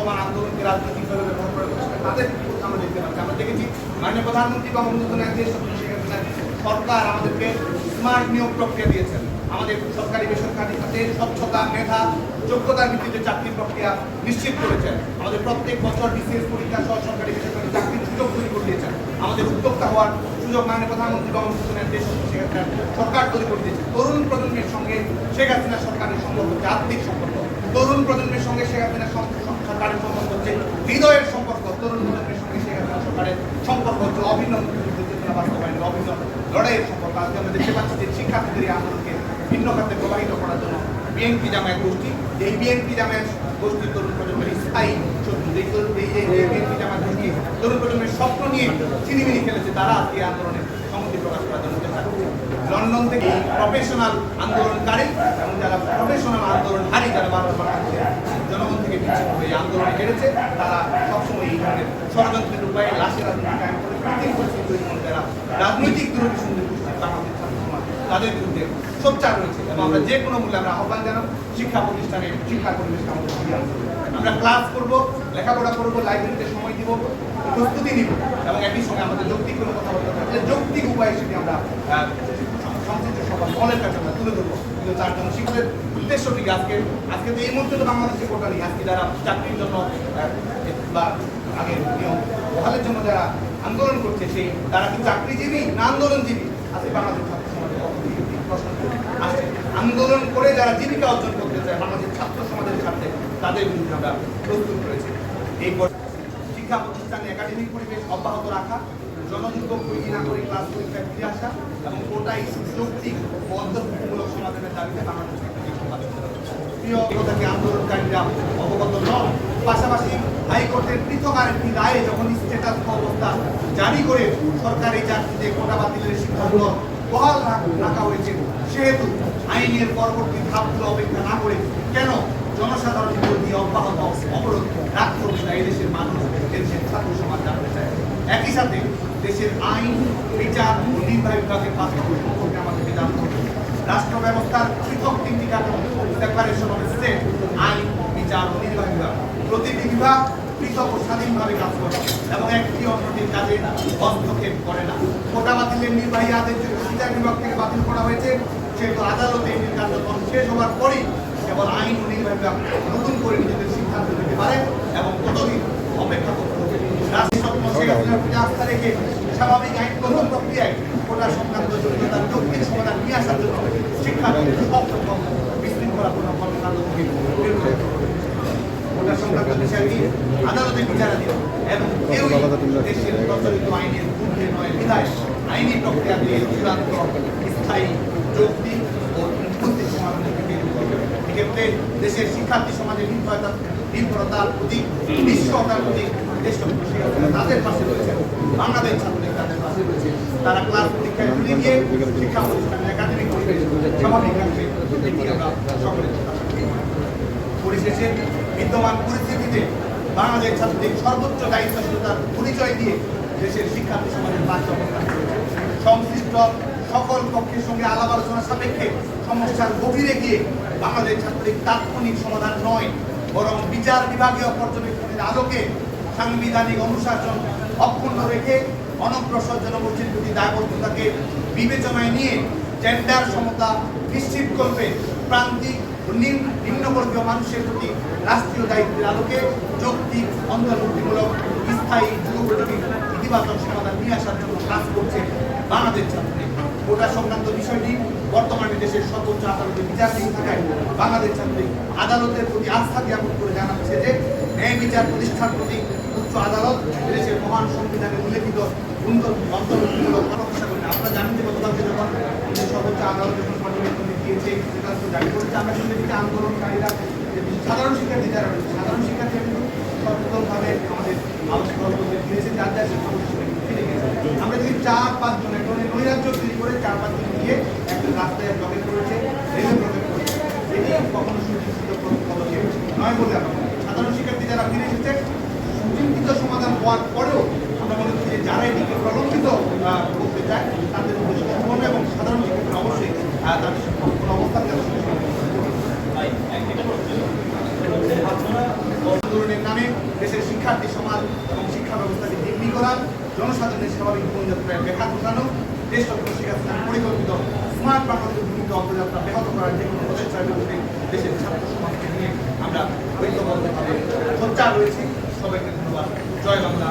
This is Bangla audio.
চলমান আন্দোলনকে রাজনৈতিকভাবে ব্যবহার করে বসে তাদের আমরা দেখতে পাচ্ছি। আমরা দেখেছি মাননীয় প্রধানমন্ত্রী বঙ্গবন্ধু ন্যায় সরকার আমাদেরকে স্মার্ট নিয়োগ প্রক্রিয়া দিয়েছেন। আমাদের সরকারি বেসরকারি খাতে স্বচ্ছতা, মেধা, যোগ্যতার ভিত্তিতে চাকরির প্রক্রিয়া নিশ্চিত করেছেন। আমাদের প্রত্যেক বছর বিসিএস পরীক্ষা সহ সরকারি বেসরকারি চাকরির সুযোগ তৈরি করে দিয়েছেন। আমাদের উদ্যোক্তা হওয়ার সুযোগ মাননীয় প্রধানমন্ত্রী বঙ্গবন্ধু দেশ সরকার তৈরি করে দিয়েছে তরুণ প্রজন্মের সঙ্গে শেখ হাসিনা সরকারের সম্পর্ক আর্থিক সম্পর্ক তরুণ প্রজন্মের সঙ্গে শেখ হাসিনা সং- সং- সরকারের সম্পর্ক হচ্ছে, হৃদয়ের সম্পর্ক। তরুণ প্রজন্মের সঙ্গে শেখ সরকারের সম্পর্ক হচ্ছে অভিন্ন বাস্তবায়নের অভিন্ন লড়াইয়ের সম্পর্ক। আজকে আমরা দেখতে পাচ্ছি যে শিক্ষার্থীদের এই আন্দোলনকে ভিন্ন খাতে প্রবাহিত করার জন্য বিএনপি জামায়াত গোষ্ঠী, এই বিএনপি জামায়াত গোষ্ঠীর তরুণ প্রজন্মের স্থায়ী শত্রু। এই বিএনপি জামায়াত গোষ্ঠী তরুণ প্রজন্মের স্বপ্ন নিয়ে চিনিমিনি খেলেছে, তারা আজকে আন্দোলনে সংহতি প্রকাশ করার জন্য লন্ডন থেকে প্রফেশনাল আন্দোলনকারী এবং যারা প্রফেশনাল আন্দোলনকারী যারা বারবার জনগণ থেকে বিচ্ছিন্ন হয়ে আন্দোলনে হেরেছে। তারা সবসময় এই ধরনের ষড়যন্ত্রের উপায়ে লাশের রাজনৈতিক ছাত্র সমাজ, তাদের বিরুদ্ধে সোচ্চার রয়েছে এবং আমরা যে কোনো মূল্যে আমরা আহ্বান জানাব, শিক্ষা প্রতিষ্ঠানে শিক্ষা পরিবেশকে আমাদের আমরা ক্লাস করব, লেখাপড়া করব লাইব্রেরিতে সময় দিব, প্রস্তুতি নিব এবং একই সঙ্গে আমাদের যৌক্তিক কোনো কথাবার্তা থাকলে যৌক্তিক উপায়ে সেটি আমরা সংশ্লিষ্ট কাছে আমরা তুলে ধরবো। কিন্তু তার জন্য শিক্ষকের উদ্দেশ্যটি আজকে আজকে তো এই মুহূর্তে তো বাংলাদেশে কোটা নেই আজকে যারা চাকরির জন্য বা আগে নিয়ম বহালের জন্য যারা আন্দোলন করছে, সেই তারা কি চাকরিজীবী না আন্দোলনজীবী? আজকে বাংলাদেশ ছাত্র সমাজের প্রশ্ন আসছে। আন্দোলন করে যারা জীবিকা অর্জন করতে চায়, বাংলাদেশ ছাত্র সমাজের স্বার্থে তাদের বিরুদ্ধে আমরা প্রস্তুত করেছি এই একাডেমিক পরিবেশ অব্যাহত রাখা জনযোগ্য তৈরি না করে ক্লাস পরীক্ষায় ফিরে আসা এবং কোটাই যৌক্তিক অন্তর্ভুক্তিমূলক সমাধানের দাবিতে বাংলাদেশ একটা এই সংবাদ প্রিয় একতাকে আন্দোলনকারীরা, অবগত নন পাশাপাশি হাইকোর্টের পৃথক আরেকটি রায়ে যখন স্ট্যাটাস অবস্থা জারি করে সরকার চাকরিতে কোটা বাতিলের সিদ্ধান্ত বহাল রাখা হয়েছে, সেহেতু আইনের পরবর্তী ধাপগুলো অপেক্ষা না করে কেন জনসাধারণ বিরোধী অব্যাহত অবরোধ রাখতে হবে না, এদেশের মানুষ এদেশের ছাত্র সমাজ জানতে চায়। একই সাথে দেশের আইন, বিচার ও নির্বাহী বিভাগের পাশাপাশি সম্পর্কে আমাদেরকে জানতে হবে রাষ্ট্র ব্যবস্থার পৃথক তিনটি কাঠামো সেপারেশন অফ স্টেট আইন, বিচার ও নির্বাহী বিভাগ। প্রতিটি বিভাগ পৃথক ও স্বাধীনভাবে কাজ করে এবং একটি অন্যটির কাজে হস্তক্ষেপ করে না। কোটা বাতিলের নির্বাহী আদেশ বিচার বিভাগ থেকে বাতিল করা হয়েছে, সেহেতু আদালতে এটির কার্যক্রম শেষ হওয়ার পরই কেবল আইন নির্বাহী নতুন করে নিজেদের সিদ্ধান্ত নিতে পারে এবং ততদিন অপেক্ষা করতে হবে। রেখে স্বাভাবিক আইনগত প্রক্রিয়ায় কোটা সংক্রান্ত জটিলতার যৌক্তিক সমাধান নিয়ে আসার জন্য। কোটা সংক্রান্ত বিষয়টি আদালতে বিচারাধীন এবং কেউ দেশের প্রচলিত আইনের ঊর্ধ্বে নয়। বিধায় আইনি প্রক্রিয়া দিয়ে চূড়ান্ত স্থায়ী যৌক্তিক সমাধানের দিকে এগোতে হবে। এক্ষেত্রে দেশের শিক্ষার্থী সমাজের নির্ভরতা নির্ভরতার প্রতি নিশ্চয়তার প্রতি তাদের পাশে রয়েছে। বাংলাদেশ তাদের পাশে রয়েছে। তারা ক্লাস পরীক্ষায় গিয়ে শিক্ষা প্রতিষ্ঠানের একাডেমিক পরিশেষে বিদ্যমান পরিস্থিতিতে বাংলাদেশ ছাত্রদের সর্বোচ্চ দায়িত্বশীলতার পরিচয় দিয়ে দেশের শিক্ষার্থী সমাজের সংশ্লিষ্ট সকল পক্ষের সঙ্গে আলাপ আলোচনা সাপেক্ষে সমস্যার গভীরে গিয়ে বাংলাদেশ ছাত্রলীগ তাৎক্ষণিক সমাধান নয়, বরং বিচার বিভাগীয় পর্যবেক্ষণের আলোকে সাংবিধানিক অনুশাসন অক্ষুণ্ণ রেখে অনগ্রসর জনগোষ্ঠীর প্রতি দায়বদ্ধতাকে বিবেচনায় নিয়ে জেন্ডার সমতা নিশ্চিত করবে প্রান্তিক নিম্ন- নিম্নবর্গীয় মানুষের প্রতি রাষ্ট্রীয় দায়িত্বের আলোকে যৌক্তিক, অন্তর্ভুক্তিমূলক, স্থায়ী যুগোপযোগী ইতিবাচক সমাধান নিয়ে আসার জন্য কাজ করছে বাংলাদেশ ছাত্রলীগ। কোটা সংক্রান্ত বিষয়টি বর্তমানে দেশের সর্বোচ্চ আদালতে বিচারধীন থাকায় বাংলাদেশ ছাত্রলীগ আদালতের প্রতি আস্থা জ্ঞাপন করে জানাচ্ছে যে ন্যায় বিচার প্রতিষ্ঠার প্রতি উচ্চ আদালত দেশের মহান সংবিধানে উল্লেখিত অন্তর্ভুক্তিমূলক করেন আপনারা জানেন যে গতকালকে যখন সর্বোচ্চ আদালত যখন পর্যবেক্ষণ দিয়েছে সিদ্ধান্ত জারি করেছে। আমরা যে আন্দোলনকারীরা সাধারণ শিক্ষার্থী যারা রয়েছে সাধারণ শিক্ষার্থীরা কিন্তু সচেতনভাবে আমাদের আলোচনা করতে দিয়েছে যার যার শিক্ষা প্রতিষ্ঠানে ফিরে গেছে আমরা দেখি চার পাঁচজন একটা নৈরাজ্য তৈরি করে চার পাঁচজন গিয়ে একটা রাস্তায় ব্লকেট করেছে রেলে ব্লকেট করেছে এটি সাধারণ শিক্ষার্থী যারা ফিরে এসেছে, সুচিন্তিত সমাধান হওয়ার পরেও আমরা সাধারণ শিক্ষার্থী অবশ্যই তাদের কোনো অবস্থান যেন আন্দোলনের নামে শিক্ষার্থী সমাজ এবং শিক্ষা ব্যবস্থাকে জিম্মি করা জনসাধারণের স্বাভাবিক জীবনযাত্রায় ব্যাঘাত ঘটানো, দেশ ডক্টর শেখ পরিকল্পিত স্মার্ট বাংলাদেশের ভূমিকা অগ্রযাত্রা ব্যাহত করার যে কোনো দেশের ছাত্র সমাজকে নিয়ে আমরা ঐক্যবদ্ধভাবে সোচ্চার রয়েছি। সবাইকে ধন্যবাদ। জয় বাংলা